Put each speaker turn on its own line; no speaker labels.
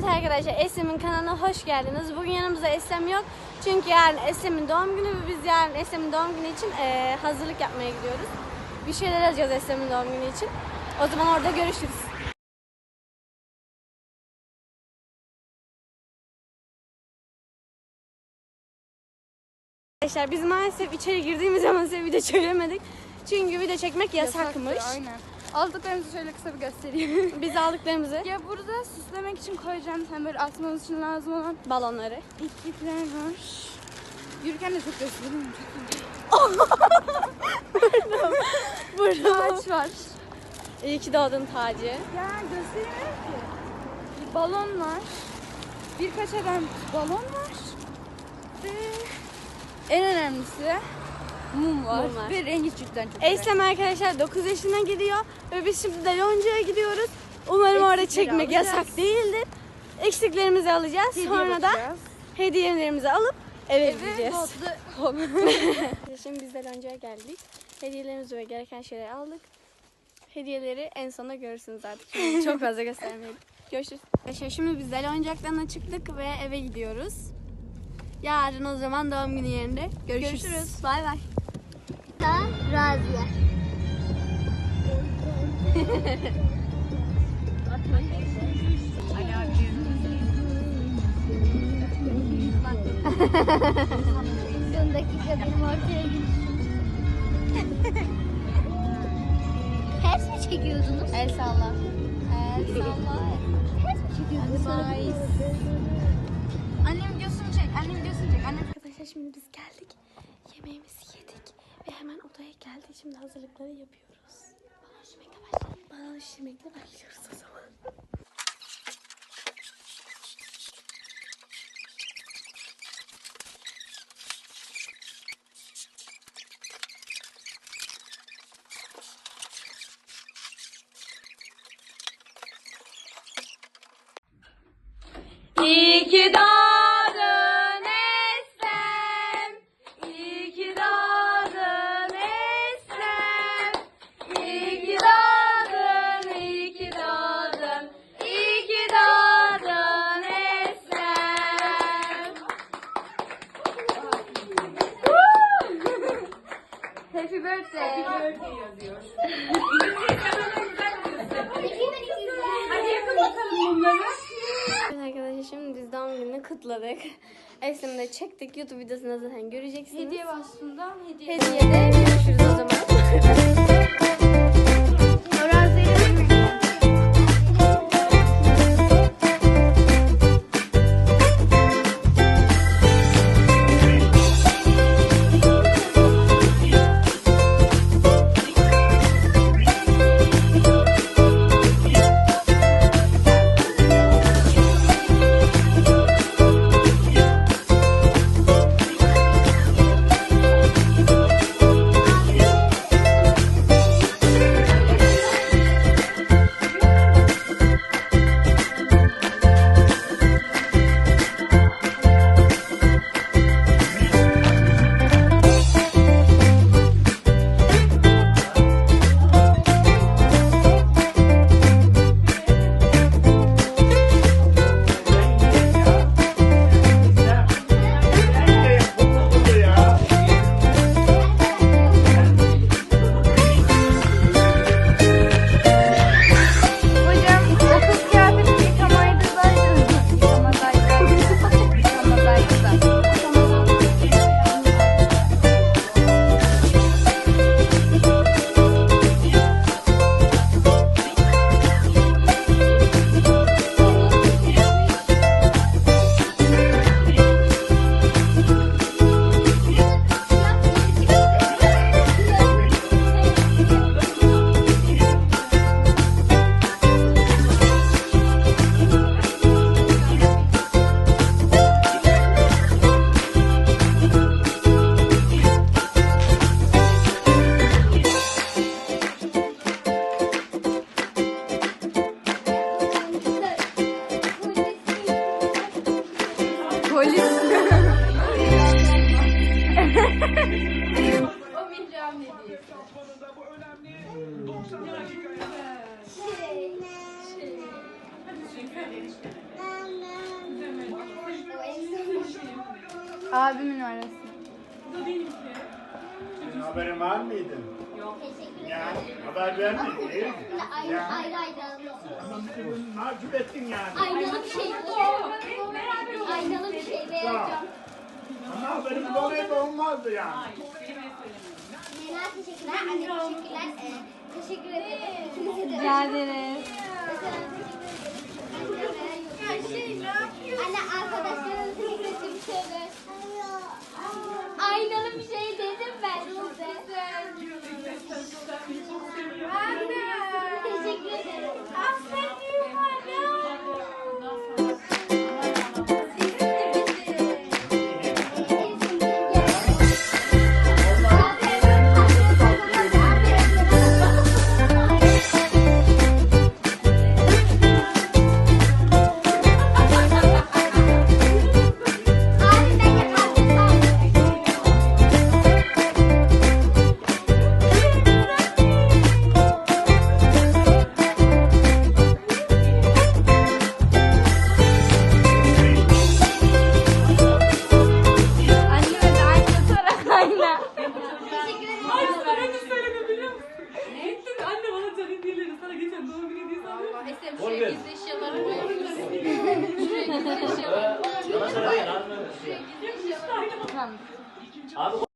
Evet arkadaşlar Eslem'in kanalına hoş geldiniz. Bugün yanımızda Eslem yok. Çünkü yarın Eslem'in doğum günü ve biz yarın Eslem'in doğum günü için eee, hazırlık yapmaya gidiyoruz. Bir şeyler yazacağız Eslem'in doğum günü için. O zaman orada görüşürüz. Arkadaşlar biz maalesef içeri girdiğimiz zaman size video çekemedik. Çünkü video çekmek yasakmış.
Aynen. Aldıklarımızı şöyle kısa bir göstereyim.
Biz aldıklarımızı,
ya burada süslemek için koyacağım hem böyle atmamız için lazım olan
balonları.
iklikler var. Yürürken de çok gösteriyorum.
Burada
Ağaç var.
İyi ki doğdun Taci.
Ya gösteremiyorum ki. Bir balon var. Birkaç adet balon var. Ve en önemlisi mum var.
Mum var.
Ve rengi cidden çok güzel.
Eslem arkadaşlar 9 yaşına gidiyor ve biz şimdi de Yonca'ya gidiyoruz. Umarım orada çekmek
alacağız.
yasak değildir. Eksiklerimizi alacağız.
Hediye
Sonra da
bakacağız.
hediyelerimizi alıp eve
Eve
gideceğiz. Şimdi biz de Yonca'ya geldik. Hediyelerimizi ve gereken şeyleri aldık. Hediyeleri en sona görürsünüz artık. Şimdi çok fazla göstermeyelim. Görüşürüz. Arkadaşlar şimdi biz de oyuncaklarına çıktık ve eve gidiyoruz. Yarın o zaman doğum günü yerinde görüşürüz.
Görüşürüz.
Bay bay.
Raziye. Son dakika benim ortaya gidişim. Ters mi çekiyordunuz?
El salla. El salla.
Ters mi çekiyordunuz?
Annem videosunu çek. Annem videosunu çek. Annem arkadaşlar şimdi biz geldik. Yemeğimizi yedik. Ve hemen odaya geldik. Şimdi hazırlıkları yapıyoruz. Balon şişirmekle başlayalım. Balon şişirmekle başlıyoruz o zaman. İyi ki kutladık. Eslem'i de çektik. YouTube videosunda zaten göreceksiniz.
Hediye aslında hediye.
Hediyede görüşürüz o zaman.
Abimin arası. Bu da benimki.
Senin haberin var mıydı? Yok. Ya haber vermedin değil mi?
Ayrı ayrı ayrı.
Mahcup ettin yani.
Ayrılık şey.
benim böyle olmazdı yani.
Teşekkürler. Teşekkürler. Teşekkür ederim. İkinize ee, ederim.
Abi